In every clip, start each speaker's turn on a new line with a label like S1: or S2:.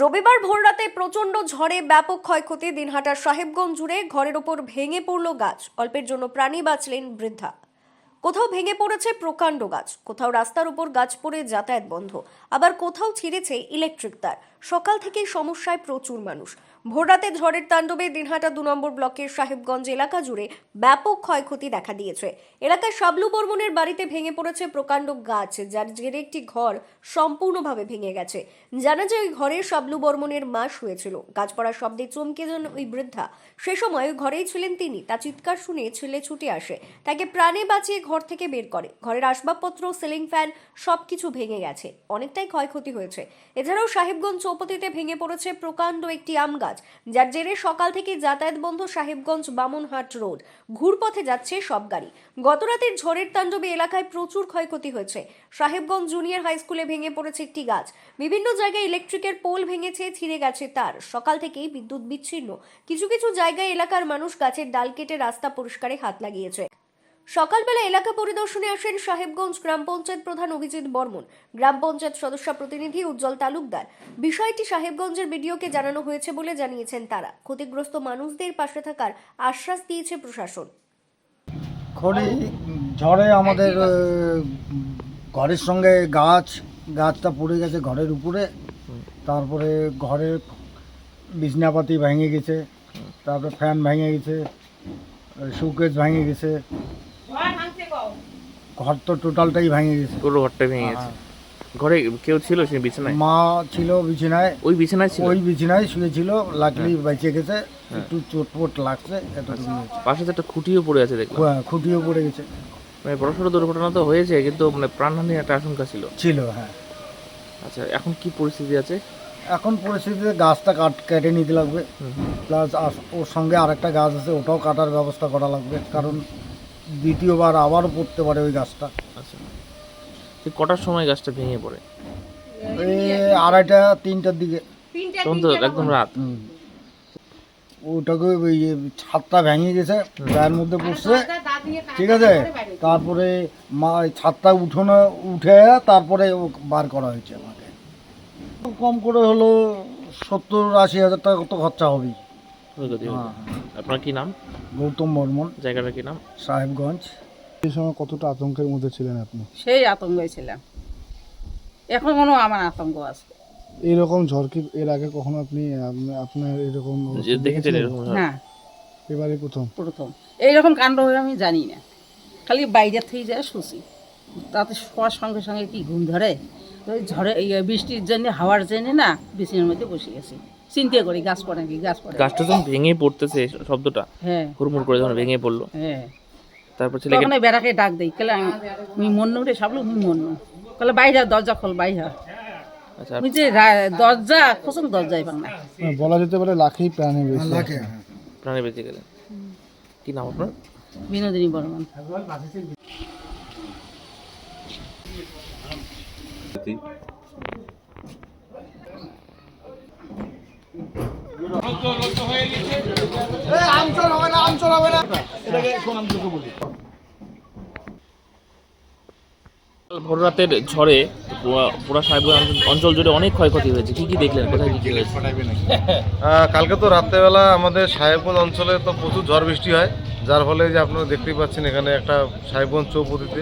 S1: রবিবার ভোররাতে প্রচণ্ড ঝড়ে ব্যাপক ক্ষয়ক্ষতি দিনহাটার সাহেবগঞ্জ জুড়ে ঘরের ওপর ভেঙে পড়ল গাছ। অল্পের জন্য প্রাণী বাঁচলেন বৃদ্ধা। কোথাও ভেঙে পড়েছে প্রকাণ্ড গাছ। কোথাও রাস্তার উপর গাছ পড়ে যাতায়াত বন্ধ। আবার কোথাও ছিঁড়েছে ইলেকট্রিক তার। সকাল থেকেই সমস্যায় প্রচুর মানুষ। ভোররাতে ঝড়ের তাণ্ডবে দিনহাটা দু নম্বর ব্লকের সাহেবগঞ্জ এলাকা জুড়ে ব্যাপক ক্ষয়ক্ষতি দেখা দিয়েছে। এলাকায় শাবলু বর্মনের বাড়িতে ভেঙে পড়েছে প্রকাণ্ড গাছ, যার জেরে একটি ঘর সম্পূর্ণভাবে ভেঙে গেছে। জানা যায়, ওই ঘরে শাবলু বর্মনের মা শুয়েছিল। গাছ পড়ার শব্দে চমকে যান ওই বৃদ্ধা। সে সময় ওই ঘরেই ছিলেন তিনি। তা চিৎকার শুনে ছেলে ছুটে আসে। তাকে প্রাণে বাঁচিয়ে ঘর থেকে বের করে। ঘরের আসবাবপত্র, সিলিং ফ্যান সবকিছু ভেঙে গেছে। অনেকটাই ক্ষয়ক্ষতি হয়েছে। এছাড়াও সাহেবগঞ্জ চৌপতিতে ভেঙে পড়েছে প্রকাণ্ড একটি আম গাছ। যার জেরে সকাল থেকে যাতায়াত বন্ধ সাহেবগঞ্জ বামনহাট রোড। ঘুরপথে যাচ্ছে সব গাড়ি। গতরাতের ঝড়ের তাণ্ডবে এলাকায় প্রচুর ক্ষয়ক্ষতি হয়েছে। সাহেবগঞ্জ জুনিয়র হাই স্কুলে ভেঙে পড়েছে একটি গাছ। বিভিন্ন জায়গায় ইলেকট্রিকের পোল ভেঙেছে, ছিঁড়ে গেছে তার। সকাল থেকেই বিদ্যুৎ বিচ্ছিন্ন। কিছু কিছু জায়গায় এলাকার মানুষ গাছের ডাল কেটে রাস্তা পরিষ্কারে হাত লাগিয়েছে। সকালবেলা এলাকা পরিদর্শনে আসেন সাহেবগঞ্জ গ্রাম পঞ্চায়েত প্রধান অভিজিৎ বর্মন। গ্রাম পঞ্চায়েত সদস্য প্রতিনিধি উজ্জ্বল তালুকদার। বিষয়টি সাহেবগঞ্জের বিডিওকে জানানো হয়েছে বলে জানিয়েছেন তারা। ক্ষতিগ্রস্ত মানুষদের পাশে থাকার আশ্বাস দিয়েছে প্রশাসন।
S2: খড়ি ঝড়ে আমাদের ঘরের সঙ্গে গাছ গাছটা পড়ে গেছে ঘরের উপরে। তারপরে ঘরের বিছনাপাতি ভেঙে গেছে তারপরে ফ্যান ভেঙে গেছে শোকেস ভেঙে গেছে। ঘর তো টোটালটাই ভেঙে গেছে।
S3: পুরো ঘরটা ভেঙে গেছে। ঘরে কেউ ছিল সে বিছানায়?
S2: মা ছিল বিছানায়।
S3: ওই বিছানায় ছিল?
S2: ওই বিছানায় শুয়েছিল লাকড়ি বেঁচে গেছে একটু চোটপোট লাগছে এতটুকু হয়েছে।
S3: পাশে তো একটা খুঁটিও পড়ে আছে দেখলাম।
S2: হ্যাঁ, খুঁটিও পড়ে গেছে।
S3: মানে বড়সড় দুর্ঘটনা তো হয়েছে কিন্তু মানে প্রাণহানির একটা আশঙ্কা ছিল।
S2: ছিল হ্যাঁ।
S3: আচ্ছা এখন কি পরিস্থিতি আছে?
S2: এখন পরিস্থিতিতে গাছটা কাট কেটে নিতে লাগবে। প্লাস ওর সঙ্গে আরেকটা গাছ আছে ওটাও কাটার ব্যবস্থা করা লাগবে। কারণ দ্বিতীয়বার আবারও পড়তে পারে ওই গাছটা।
S3: আচ্ছা। ঠিক কটার সময় গাছটা ভেঙে পড়ে?
S2: এই আড়াইটা তিনটার দিকে।
S3: তখন তো একদম রাত।
S2: হুম। ওটাকে ওই যে ছাদটা ভেঙে গেছে গায়ের মধ্যে পড়ছে। ঠিক আছে? তারপরে মা ওই ছাদটা উঠোনো উঠে তারপরে ও বার করা হয়েছে আমাকে। কম করে হলো সত্তর আশি হাজার টাকা তো খরচা হবেই।
S3: আপনার কি নাম?
S2: গৌতম বর্মন।
S3: জায়গাটার কি নাম?
S2: সাহেবগঞ্জ।
S4: এই সময় কতটা আতঙ্কের মধ্যে ছিলেন আপনি?
S5: সেই আতঙ্ক ছিলাম। এখনও আমার আতঙ্ক আছে।
S4: এইরকম ঝড় কি এর আগে কখনো আপনি আপনার এরকম
S3: যে দেখেছেন এরকম?
S5: হ্যাঁ।
S4: এবারে প্রথম?
S5: প্রথম। এইরকম কাণ্ড হয়ে আমি জানি না। খালি বাইরে থেকে যায় শুছি তাতে শোয়ার সঙ্গে সঙ্গে কি ঘুম ধরে? ওই ঝড়ে এই বৃষ্টির জন্য হাওয়ার জন্য না বিছানার মধ্যে বসে গেছি। চিন্তা করি গাছ পড়ে কি গাছ পড়ে।
S3: গাছটা যখন ভেঙে পড়তেছে শব্দটা
S5: হ্যাঁ।
S3: হুড়মুড় করে যখন ভেঙে পড়ল
S5: হ্যাঁ।
S3: তারপর ছেলেকে
S5: তখন বেড়াকে ডাক দেই কেলে আমি মন্য রে সাবলো আমি মন্য কলে বাইরে দরজা খোল বাইরে
S3: আচ্ছা।
S5: আমি যে রা- দরজা খোসল দরজাই পাং না।
S4: মানে বলা যেতে পারে লাখেই প্রাণে বেশি
S3: প্রাণে বেঁচে গেলেন। কি নাম আপনার?
S5: বিনোদিনী বর্মন।
S3: ভোর রাতের ঝড়ে পুরা- সাহেবগঞ্জ অঞ্চল জুড়ে অনেক ক্ষয়ক্ষতি হয়েছে। কি কি দেখলেন? কোথায় কি কি হয়েছে?
S6: কালকে তো রাত্রেবেলা আমাদের সাহেবগঞ্জ অঞ্চলে তো প্রচুর ঝড় বৃষ্টি হয়। যার ফলে যে আপনারা দেখতেই পাচ্ছেন এখানে একটা সাহেবগঞ্জ চৌপতিতে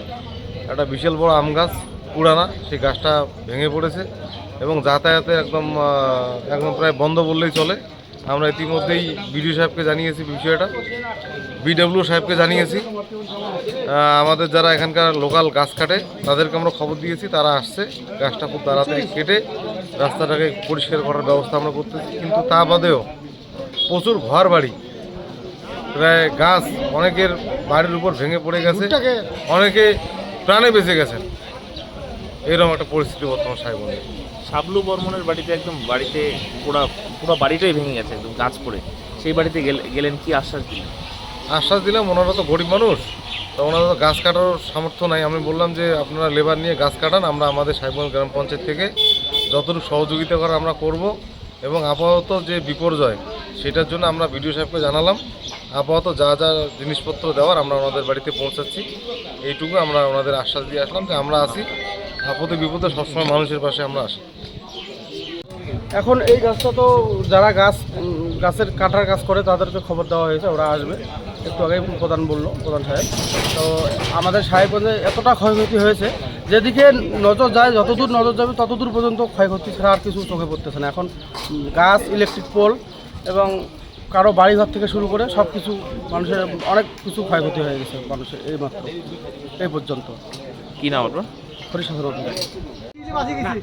S6: একটা বিশাল বড় আম গাছ। পুরানা সেই গাছটা ভেঙে পড়েছে এবং যাতায়াতের একদম একদম প্রায় বন্ধ বললেই চলে। আমরা ইতিমধ্যেই বিডিও সাহেবকে জানিয়েছি বিষয়টা। বিডব্লিউ সাহেবকে জানিয়েছি। আমাদের যারা এখানকার লোকাল গাছ কাটে তাদেরকে আমরা খবর দিয়েছি তারা আসছে। গাছটা খুব তাড়াতাড়ি কেটে রাস্তাটাকে পরিষ্কার করার ব্যবস্থা আমরা করতেছি। কিন্তু তা বাদেও প্রচুর ঘর বাড়ি প্রায় গাছ অনেকের বাড়ির উপর ভেঙে পড়ে গেছে। অনেকে প্রাণে বেঁচে গেছেন। এরকম একটা পরিস্থিতি বর্তমান সাহেবগঞ্জে।
S3: শাবলু বর্মনের বাড়িতে একদম বাড়িতে পুরা পুরো বাড়িটাই ভেঙে গেছে একদম গাছ পড়ে। সেই বাড়িতে গেলে- গেলেন কি আশ্বাস দিলেন?
S6: আশ্বাস দিলাম ওনারা তো গরিব মানুষ তো ওনারা তো গাছ কাটার সামর্থ্য নাই। আমি বললাম যে আপনারা লেবার নিয়ে গাছ কাটান আমরা আমাদের সাহেবগঞ্জ গ্রাম পঞ্চায়েত থেকে যতটুকু সহযোগিতা করা আমরা করব। এবং আপাতত যে বিপর্যয় সেটার জন্য আমরা বিডিও সাহেবকে জানালাম। আপাতত যা যা জিনিসপত্র দেওয়ার আমরা ওনাদের বাড়িতে পৌঁছাচ্ছি। এইটুকু আমরা ওনাদের আশ্বাস দিয়ে আসলাম যে আমরা আসি আপদে বিপদে সবসময় মানুষের পাশে আমরা আসি।
S7: এখন এই গাছটা তো যারা গাছ গাছের কাটার কাজ করে তাদেরকে খবর দেওয়া হয়েছে ওরা আসবে। একটু আগেই প্রধান বলল প্রধান সাহেব। তো আমাদের সাহেবগঞ্জে এতটা ক্ষয়ক্ষতি হয়েছে যেদিকে নজর যায় যতদূর নজর যাবে ততদূর পর্যন্ত ক্ষয়ক্ষতি ছাড়া আর কিছু চোখে পড়তেছে না। এখন গাছ ইলেকট্রিক পোল এবং কারও বাড়িঘর থেকে শুরু করে সব কিছু মানুষের অনেক কিছু ক্ষয়ক্ষতি হয়ে গেছে মানুষের এই মাত্র এই পর্যন্ত।
S3: কি নাম আপনার?
S7: হরিশাসন অধিকারী